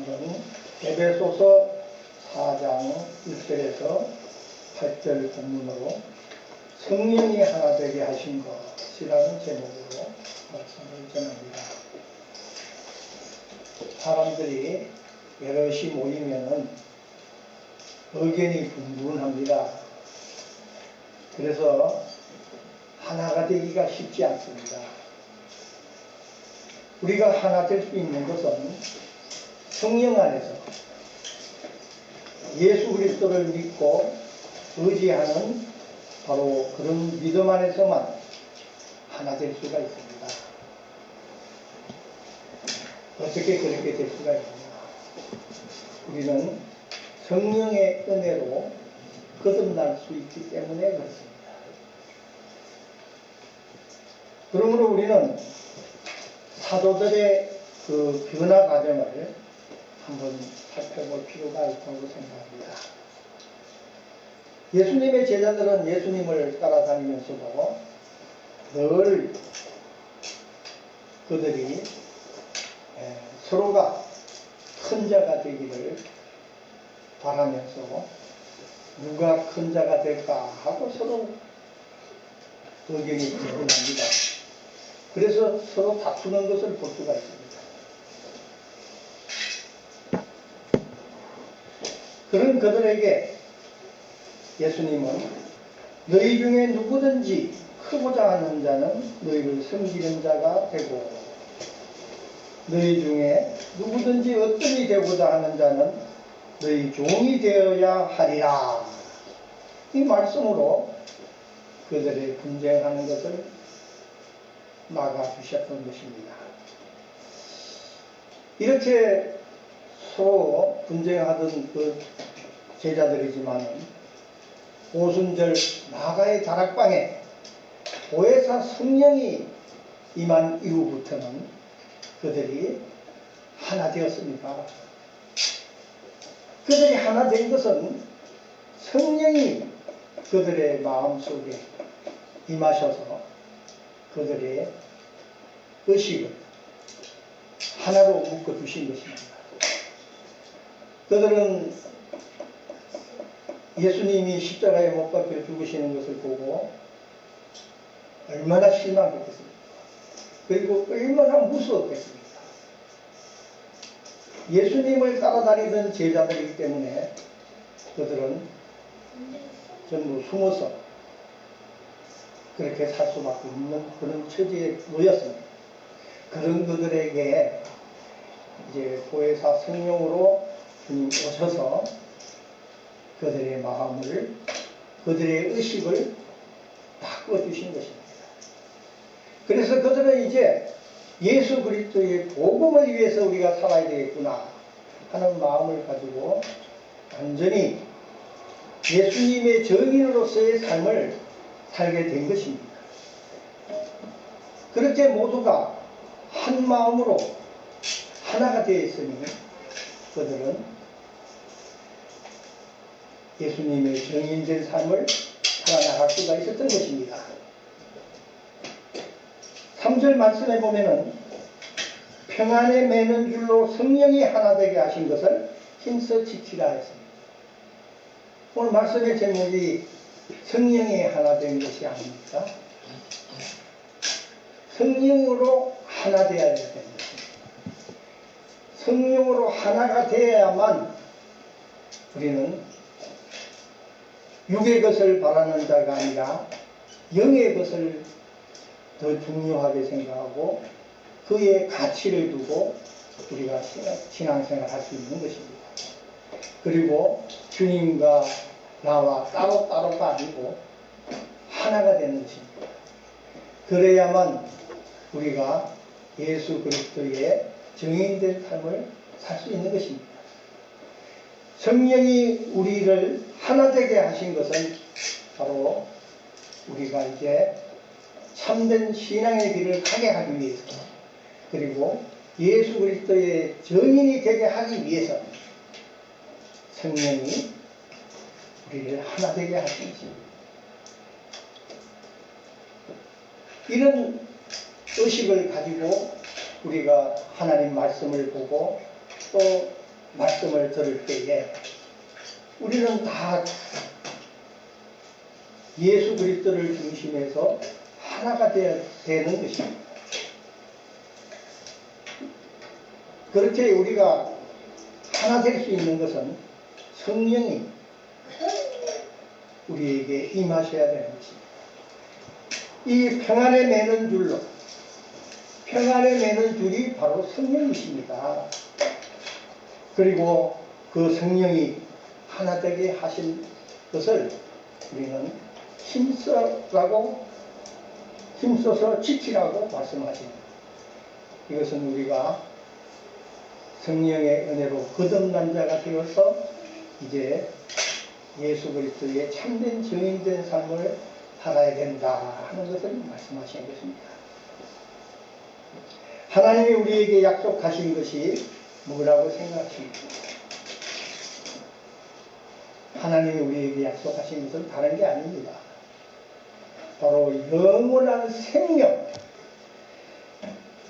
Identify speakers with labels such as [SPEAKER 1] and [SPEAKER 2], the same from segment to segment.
[SPEAKER 1] 말씀은 에베소서 4장 1절에서 8절 본문으로 성령이 하나 되게 하신 것이라는 제목으로 말씀을 전합니다. 사람들이 여럿이 모이면은 의견이 분분합니다. 그래서 하나가 되기가 쉽지 않습니다. 우리가 하나 될수 있는 것은 성령 안에서 예수 그리스도를 믿고 의지하는 바로 그런 믿음 안에서만 하나 될 수가 있습니다. 어떻게 그렇게 될 수가 있느냐? 우리는 성령의 은혜로 거듭날 수 있기 때문에 그렇습니다. 그러므로 우리는 사도들의 그 변화 과정을 한번 살펴볼 필요가 있다고 생각합니다. 예수님의 제자들은 예수님을 따라다니면서도 늘 그들이 에, 서로가 큰 자가 되기를 바라면서 누가 큰 자가 될까 하고 서로 의견이 분분합니다. 그래서 서로 다투는 것을 볼 수가 있습니다. 그런 그들에게 예수님은 너희 중에 누구든지 크고자 하는 자는 너희를 섬기는 자가 되고 너희 중에 누구든지 어떤이 되고자 하는 자는 너희 종이 되어야 하리라. 이 말씀으로 그들의 분쟁하는 것을 막아주셨던 것입니다. 이렇게 서로 분쟁하던 그 제자들이지만 오순절 마가의 다락방에 보혜사 성령이 임한 이후부터는 그들이 하나 되었습니다. 그들이 하나 된 것은 성령이 그들의 마음속에 임하셔서 그들의 의식을 하나로 묶어 두신 것입니다. 그들은 예수님이 십자가에 못 박혀 죽으시는 것을 보고 얼마나 실망했겠습니까? 그리고 얼마나 무서웠겠습니까? 예수님을 따라다니던 제자들이기 때문에 그들은 전부 숨어서 그렇게 살 수밖에 없는 그런 처지에 놓였습니다. 그런 그들에게 이제 보혜사 성령으로 주님 오셔서 그들의 마음을 그들의 의식을 바꿔주신 것입니다. 그래서 그들은 이제 예수 그리스도의 복음을 위해서 우리가 살아야 되겠구나 하는 마음을 가지고 완전히 예수님의 정인으로서의 삶을 살게 된 것입니다. 그렇게 모두가 한 마음으로 하나가 되어 있으니 그들은 예수님의 정인된 삶을 살아나갈 수가 있었던 것입니다. 3절 말씀에 보면은 평안에 매는 줄로 성령이 하나 되게 하신 것을 힘써 지키라 했습니다. 오늘 말씀의 제목이 성령이 하나 된 것이 아닙니까? 성령으로 하나 되어야 것입니다. 성령으로 하나가 되어야만 우리는 육의 것을 바라는 자가 아니라 영의 것을 더 중요하게 생각하고 그의 가치를 두고 우리가 신앙생활 할 수 있는 것입니다. 그리고 주님과 나와 따로따로가 아니고 하나가 되는 것입니다. 그래야만 우리가 예수 그리스도의 정인된 삶을 살 수 있는 것입니다. 성령이 우리를 하나 되게 하신 것은 바로 우리가 이제 참된 신앙의 길을 가게 하기 위해서 그리고 예수 그리스도의 정인이 되게 하기 위해서 성령이 우리를 하나 되게 하신 것입니다. 이런 의식을 가지고 우리가 하나님 말씀을 보고 또 말씀을 들을 때에 우리는 다 예수 그리스도를 중심해서 하나가 되어, 되는 것입니다. 그렇게 우리가 하나 될 수 있는 것은 성령이 우리에게 임하셔야 되는 것입니다. 이 평안에 매는 줄로 평안에 매는 줄이 바로 성령이십니다. 그리고 그 성령이 하나 되게 하신 것을 우리는 힘써라고 힘써서 지키라고 말씀하십니다. 이것은 우리가 성령의 은혜로 거듭난 자가 되어서 이제 예수 그리스도의 참된 증인된 삶을 살아야 된다 하는 것을 말씀하신 것입니다. 하나님이 우리에게 약속하신 것이 뭐라고 생각하십니까? 하나님이 우리에게 약속하신 것은 다른 게 아닙니다. 바로 영원한 생명.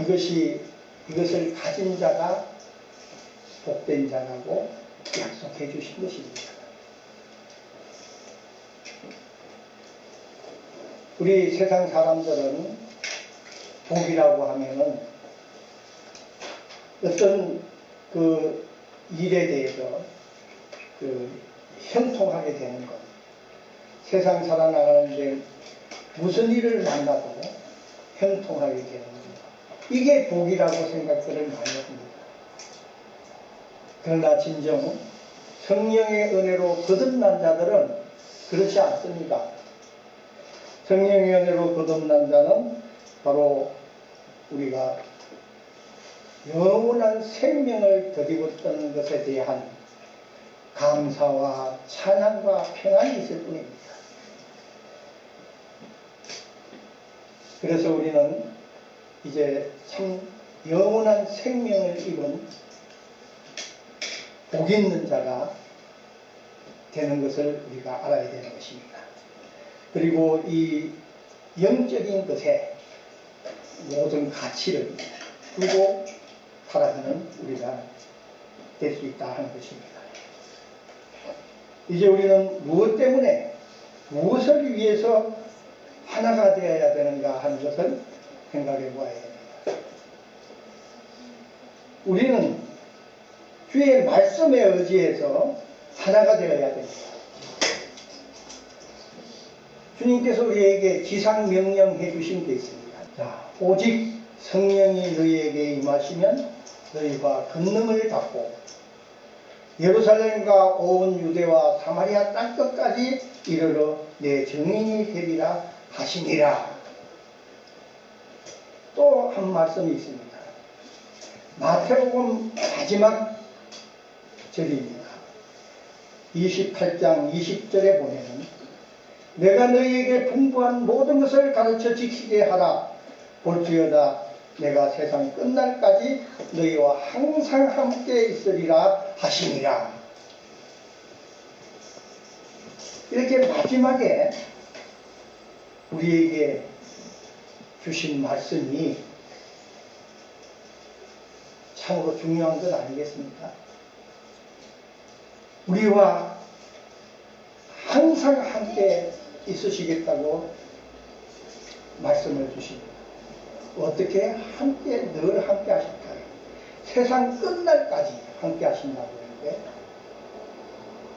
[SPEAKER 1] 이것이, 이것을 가진 자가 복된 자라고 약속해 주신 것입니다. 우리 세상 사람들은 복이라고 하면은 어떤 그 일에 대해서 그 형통하게 되는 것. 세상 살아나가는데 무슨 일을 만나도 형통하게 되는 것. 이게 복이라고 생각들을 많이 합니다. 그러나 진정 성령의 은혜로 거듭난 자들은 그렇지 않습니다. 성령의 은혜로 거듭난 자는 바로 우리가 영원한 생명을 떠는 것에 대한 감사와 찬양과 평안이 있을 뿐입니다. 그래서 우리는 이제 참 영원한 생명을 입은 복 있는 자가 되는 것을 우리가 알아야 되는 것입니다. 그리고 이 영적인 것에 모든 가치를 두고 살아가는 우리가 될 수 있다 하는 것입니다. 이제 우리는 무엇 때문에 무엇을 위해서 하나가 되어야 되는가 하는 것을 생각해 보아야 됩니다. 우리는 주의 말씀에 의지해서 하나가 되어야 됩니다. 주님께서 우리에게 지상 명령해 주신 게 있습니다. 자, 오직 성령이 너희에게 임하시면 너희가 권능을 받고 예루살렘과 온 유대와 사마리아 땅끝까지 이르러 내 증인이 되리라 하시니라. 또 한 말씀이 있습니다. 마태복음 마지막 절입니다. 28장 20절에 보면은 내가 너희에게 분부한 모든 것을 가르쳐 지키게 하라. 볼지어다 내가 세상 끝날까지 너희와 항상 함께 있으리라 하시니라. 이렇게 마지막에 우리에게 주신 말씀이 참으로 중요한 것 아니겠습니까? 우리와 항상 함께 있으시겠다고 말씀을 주십니다. 어떻게 함께 늘 함께 하실까요? 세상 끝날까지 함께 하신다고 하는데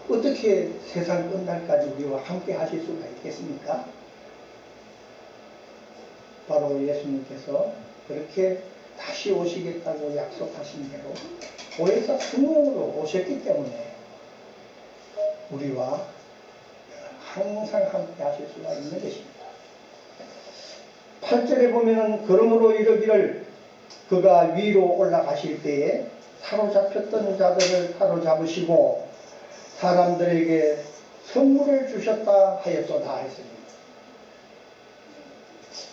[SPEAKER 1] 어떻게 세상 끝날까지 우리와 함께 하실 수가 있겠습니까? 바로 예수님께서 그렇게 다시 오시겠다고 약속하신 대로 보혜사 성령으로 오셨기 때문에 우리와 항상 함께 하실 수가 있는 것입니다. 8절에 보면은 그러므로 이르기를 그가 위로 올라가실 때에 사로잡혔던 자들을 사로잡으시고 사람들에게 선물을 주셨다 하였도다 했습니다.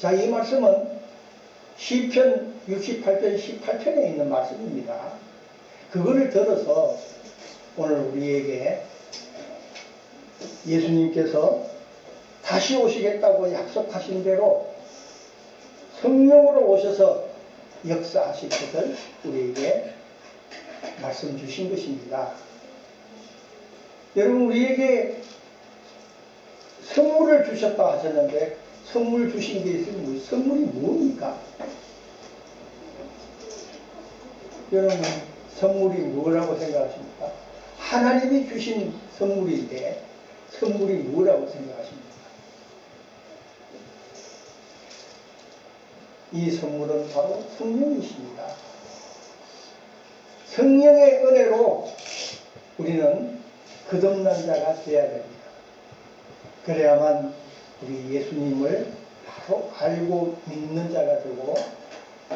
[SPEAKER 1] 자, 이 말씀은 시편 68편 18편에 있는 말씀입니다. 그거를 들어서 오늘 우리에게 예수님께서 다시 오시겠다고 약속하신 대로 성령으로 오셔서 역사하실 것을 우리에게 말씀 주신 것입니다. 여러분 우리에게 선물을 주셨다 하셨는데 선물 주신 게 있으면 뭐 선물이 뭡니까? 여러분 선물이 뭐라고 생각하십니까? 하나님이 주신 선물인데 선물이 뭐라고 생각하십니까? 이 선물은 바로 성령이십니다. 성령의 은혜로 우리는 거듭난 자가 되어야 됩니다. 그래야만 우리 예수님을 바로 알고 믿는 자가 되고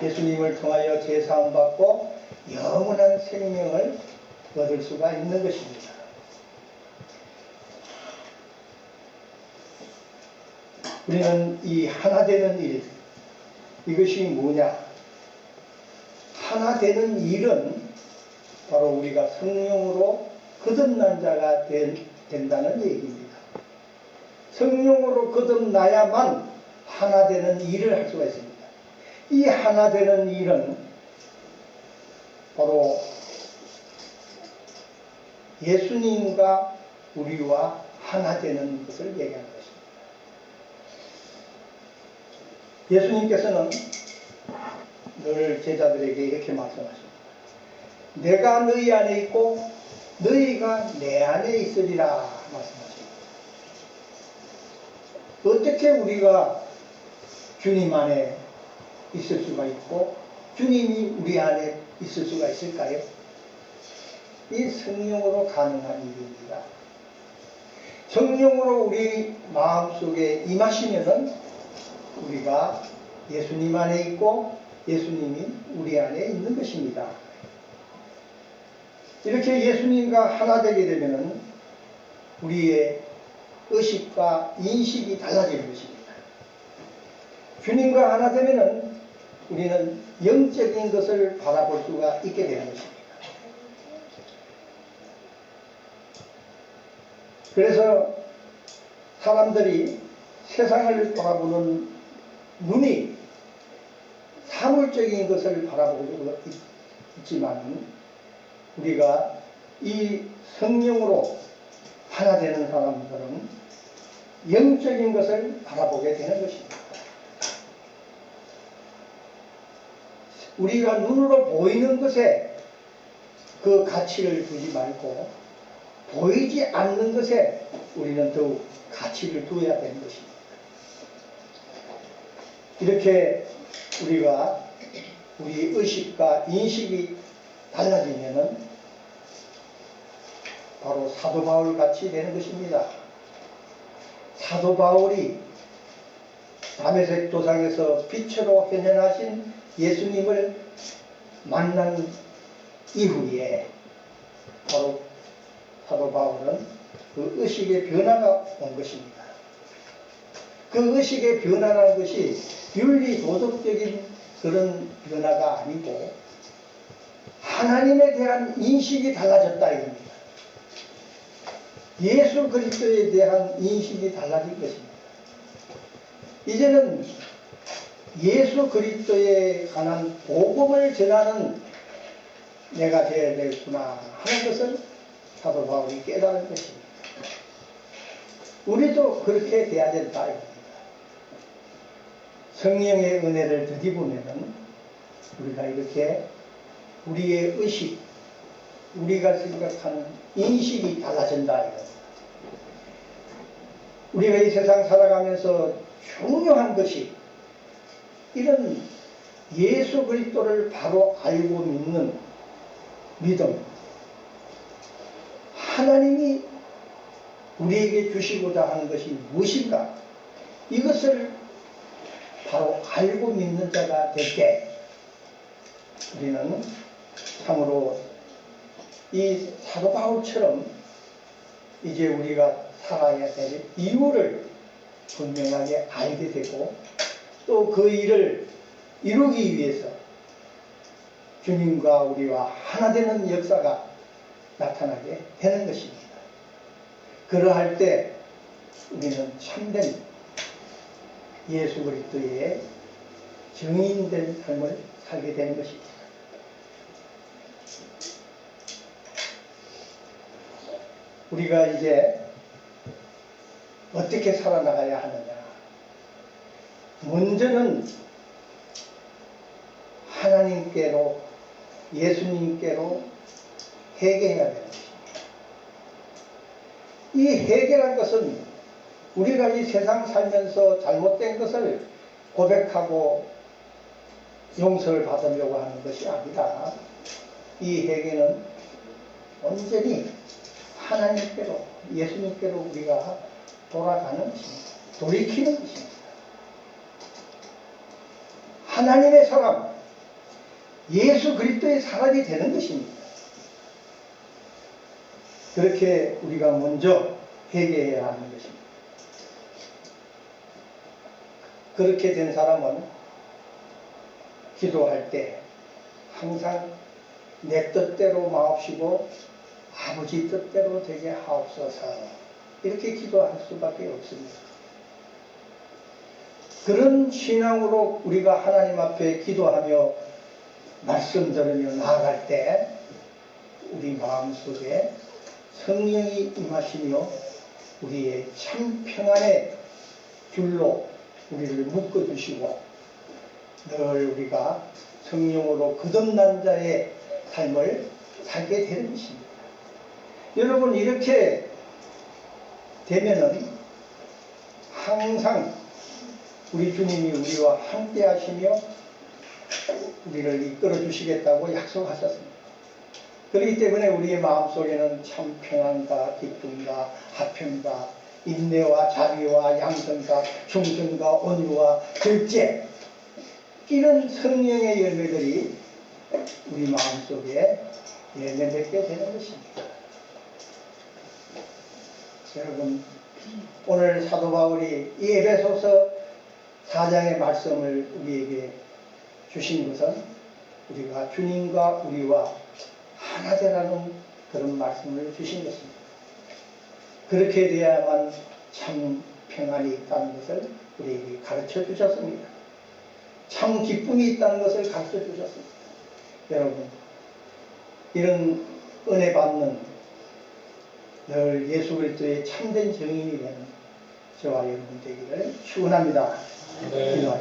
[SPEAKER 1] 예수님을 통하여 제사함 받고 영원한 생명을 얻을 수가 있는 것입니다. 우리는 이 하나 되는 일, 이것이 뭐냐? 하나 되는 일은 바로 우리가 성령으로 거듭난 자가 된, 된다는 얘기입니다. 성령으로 거듭나야만 하나 되는 일을 할 수가 있습니다. 이 하나 되는 일은 바로 예수님과 우리와 하나 되는 것을 얘기하는 것입니다. 예수님께서는 늘 제자들에게 이렇게 말씀하십니다. 내가 너희 안에 있고 너희가 내 안에 있으리라 말씀하십니다. 어떻게 우리가 주님 안에 있을 수가 있고 주님이 우리 안에 있을 수가 있을까요? 이 성령으로 가능한 일입니다. 성령으로 우리 마음속에 임하시면은 우리가 예수님 안에 있고 예수님이 우리 안에 있는 것입니다. 이렇게 예수님과 하나 되게 되면은 우리의 의식과 인식이 달라지는 것입니다. 주님과 하나 되면은 우리는 영적인 것을 바라볼 수가 있게 되는 것입니다. 그래서 사람들이 세상을 바라보는 눈이 사물적인 것을 바라보고 있지만 우리가 이 성령으로 하나 되는 사람들은 영적인 것을 바라보게 되는 것입니다. 우리가 눈으로 보이는 것에 그 가치를 두지 말고 보이지 않는 것에 우리는 더욱 가치를 두어야 되는 것입니다. 이렇게 우리가 우리 의식과 인식이 달라지면은 바로 사도 바울 같이 되는 것입니다. 사도 바울이 담에색 도상에서 빛으로 현현하신 예수님을 만난 이후에 바로 사도 바울은 그 의식의 변화가 온 것입니다. 그 의식의 변화라는 것이 윤리 도덕적인 그런 변화가 아니고 하나님에 대한 인식이 달라졌다 이겁니다. 예수 그리스도에 대한 인식이 달라진 것입니다. 이제는 예수 그리스도에 관한 복음을 전하는 내가 되어야 되겠구나 하는 것을 사도 바울이 깨달은 것입니다. 우리도 그렇게 돼야 된다. 성령의 은혜를 드디보면은 우리가 이렇게 우리의 의식, 우리가 생각하는 인식이 달라진다. 우리가 이 세상 살아가면서 중요한 것이 이런 예수 그리스도를 바로 알고 믿는 믿음. 하나님이 우리에게 주시고자 하는 것이 무엇인가? 이것을 바로 알고 믿는 자가 될 때 우리는 참으로 이 사도 바울처럼 이제 우리가 살아야 될 이유를 분명하게 알게 되고 또 그 일을 이루기 위해서 주님과 우리와 하나 되는 역사가 나타나게 되는 것입니다. 그러할 때 우리는 참된 예수 그리스도의 증인된 삶을 살게 되는 것입니다. 우리가 이제 어떻게 살아나가야 하느냐. 먼저는 하나님께로, 예수님께로 회개해야 되는 것입니다. 이 회개란 것은 우리가 이 세상 살면서 잘못된 것을 고백하고 용서를 받으려고 하는 것이 아니라 이 회개는 온전히 하나님께로 예수님께로 우리가 돌아가는 것입니다. 돌이키는 것입니다. 하나님의 사람 예수 그리스도의 사람이 되는 것입니다. 그렇게 우리가 먼저 회개해야 하는 것입니다. 그렇게 된 사람은 기도할 때 항상 내 뜻대로 마옵시고 아버지 뜻대로 되게 하옵소서 이렇게 기도할 수밖에 없습니다. 그런 신앙으로 우리가 하나님 앞에 기도하며 말씀 들으며 나아갈 때 우리 마음속에 성령이 임하시며 우리의 참 평안의 줄로 우리를 묶어 주시고 늘 우리가 성령으로 거듭난 자의 삶을 살게 되는 것입니다. 여러분 이렇게 되면은 항상 우리 주님이 우리와 함께 하시며 우리를 이끌어 주시겠다고 약속하셨습니다. 그렇기 때문에 우리의 마음속에는 참 평안과 기쁨과 화평과 인내와 자비와 양성과 충성과 온유와 절제 이런 성령의 열매들이 우리 마음속에 열매 맺게 되는 것입니다. 여러분 오늘 사도 바울이 이 에베소서 4장의 말씀을 우리에게 주신 것은 우리가 주님과 우리와 하나 되라는 그런 말씀을 주신 것입니다. 그렇게 돼야만 참 평안이 있다는 것을 우리에게 가르쳐 주셨습니다. 참 기쁨이 있다는 것을 가르쳐 주셨습니다. 여러분, 이런 은혜 받는 늘 예수 그리스도의 참된 증인이 되는 저와 여러분 되기를 축원합니다.
[SPEAKER 2] 네.